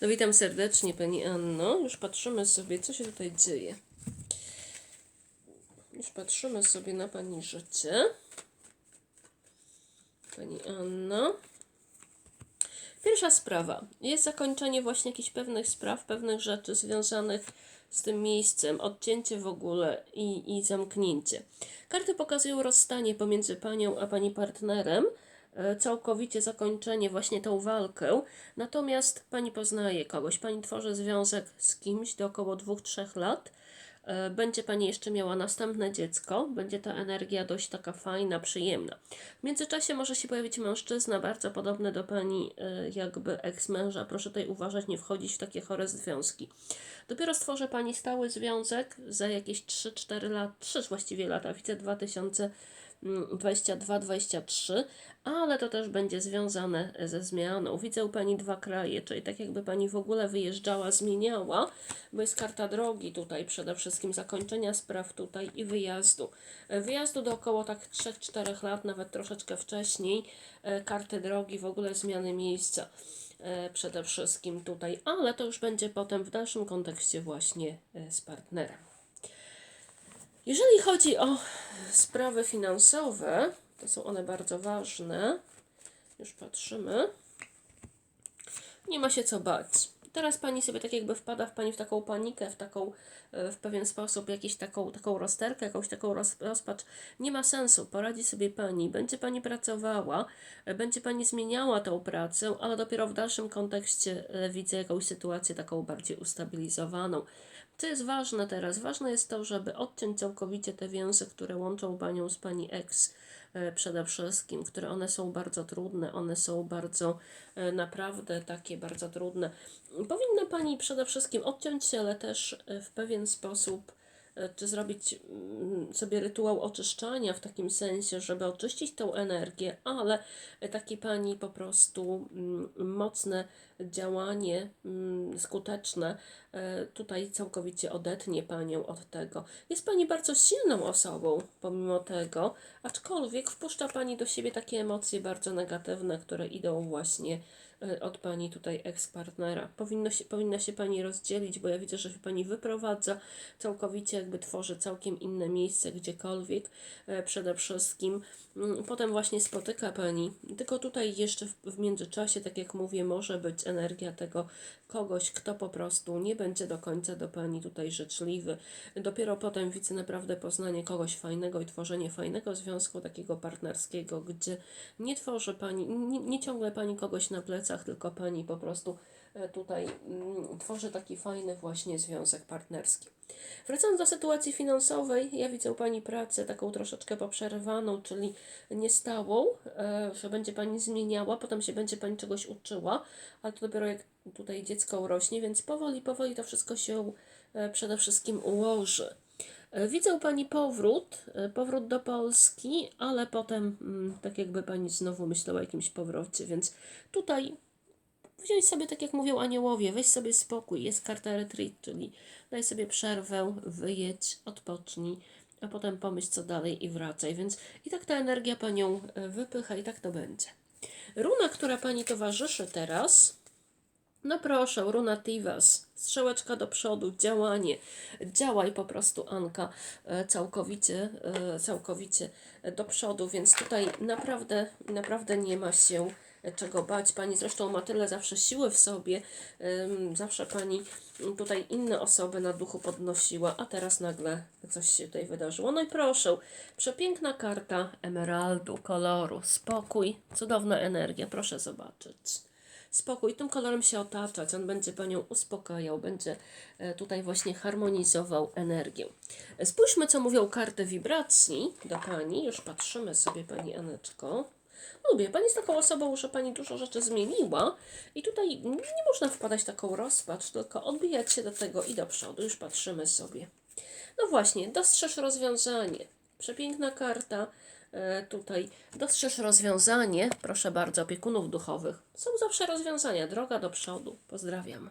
No witam serdecznie Pani Anno. Już patrzymy sobie, co się tutaj dzieje. Już patrzymy sobie na Pani życie. Pani Anno. Pierwsza sprawa. Jest zakończenie właśnie jakichś pewnych spraw, pewnych rzeczy związanych z tym miejscem, odcięcie w ogóle i, i zamknięcie. Karty pokazują rozstanie pomiędzy Panią a Pani partnerem, całkowicie zakończenie, właśnie tą walkę. Natomiast Pani poznaje kogoś, Pani tworzy związek z kimś do około 2-3 lat. E, Będzie Pani jeszcze miała następne dziecko, będzie ta energia dość taka fajna, przyjemna. W międzyczasie może się pojawić mężczyzna bardzo podobny do Pani, e, jakby eks-męża. Proszę tutaj uważać, nie wchodzić w takie chore związki. Dopiero stworzy Pani stały związek za jakieś 3-4 lata, 3 właściwie lata, widzę 2022-2023, ale to też będzie związane ze zmianą. Widzę u Pani dwa kraje, czyli tak jakby Pani w ogóle wyjeżdżała, zmieniała, bo jest karta drogi tutaj, przede wszystkim zakończenia spraw tutaj i wyjazdu. Wyjazdu do około tak 3-4 lat, nawet troszeczkę wcześniej, e, karty drogi, w ogóle zmiany miejsca e, przede wszystkim tutaj, ale to już będzie potem w dalszym kontekście właśnie e, z partnerem. Jeżeli chodzi o sprawy finansowe, to są one bardzo ważne. Już patrzymy. Nie ma się co bać. Teraz pani sobie tak jakby wpada w pani w taką panikę, w taką e, w pewien sposób jakąś taką, taką rozterkę, jakąś taką roz, rozpacz. Nie ma sensu, poradzi sobie pani, będzie pani pracowała, e, będzie pani zmieniała tą pracę, ale dopiero w dalszym kontekście e, widzę jakąś sytuację taką bardziej ustabilizowaną. Co jest ważne teraz? Ważne jest to, żeby odciąć całkowicie te więzy, które łączą panią z pani ex przede wszystkim, które one są bardzo trudne, one są bardzo e, naprawdę takie bardzo trudne. Powinna pani przede wszystkim odciąć się, ale też e, w pewien sposób e, czy zrobić mm, sobie rytuał oczyszczania w takim sensie, żeby oczyścić tą energię, ale e, takie pani po prostu mm, mocne działanie, mm, skuteczne, e, tutaj całkowicie odetnie panią od tego. Jest pani bardzo silną osobą, pomimo tego, aczkolwiek wpuszcza pani do siebie takie emocje bardzo negatywne, które idą właśnie e, od pani tutaj ex-partnera. Powinno się, powinna się pani rozdzielić, bo ja widzę, że się pani wyprowadza, całkowicie jakby tworzy całkiem inne miejsce gdziekolwiek, e, przede wszystkim. Mm, Potem właśnie spotyka pani, tylko tutaj jeszcze w, w międzyczasie, tak jak mówię, może być energia tego kogoś, kto po prostu nie będzie do końca do pani tutaj życzliwy. Dopiero potem widzę naprawdę poznanie kogoś fajnego i tworzenie fajnego związku takiego partnerskiego, gdzie nie tworzy pani, nie, nie ciągle pani kogoś na plecach, tylko pani po prostu e, tutaj mm, tworzy taki fajny właśnie związek partnerski. Wracając do sytuacji finansowej, ja widzę u Pani pracę taką troszeczkę poprzerwaną, czyli niestałą, e, że będzie Pani zmieniała, potem się będzie Pani czegoś uczyła, ale to dopiero jak tutaj dziecko urośnie, więc powoli, powoli to wszystko się e, przede wszystkim ułoży. E, Widzę u Pani powrót, powrót do Polski, ale potem mm, tak jakby Pani znowu myślała o jakimś powrocie, więc tutaj wziąć sobie, tak jak mówią aniołowie, weź sobie spokój, jest karta retreat, czyli daj sobie przerwę, wyjedź, odpocznij, a potem pomyśl co dalej i wracaj, więc i tak ta energia Panią e, wypycha i tak to będzie. Runa, która Pani towarzyszy teraz, no proszę, runa Tivas, strzałeczka do przodu, działanie. Działaj po prostu, Anka, e, całkowicie, e, całkowicie do przodu, więc tutaj naprawdę, naprawdę nie ma się czego bać. Pani zresztą ma tyle zawsze siły w sobie, zawsze Pani tutaj inne osoby na duchu podnosiła, a teraz nagle coś się tutaj wydarzyło. No i proszę, przepiękna karta emeraldu, koloru, spokój, cudowna energia, proszę zobaczyć spokój, tym kolorem się otaczać, on będzie Panią uspokajał, będzie e, tutaj właśnie harmonizował energię. Spójrzmy, co mówią karty wibracji do Pani, już patrzymy sobie Pani Aneczko. Lubię, Pani jest taką osobą, że Pani dużo rzeczy zmieniła i tutaj nie można wpadać w taką rozpacz, tylko odbijać się do tego i do przodu, już patrzymy sobie. No właśnie, dostrzeż rozwiązanie. Przepiękna karta. E, tutaj dostrzeż rozwiązanie. Proszę bardzo, opiekunów duchowych. Są zawsze rozwiązania. Droga do przodu. Pozdrawiam.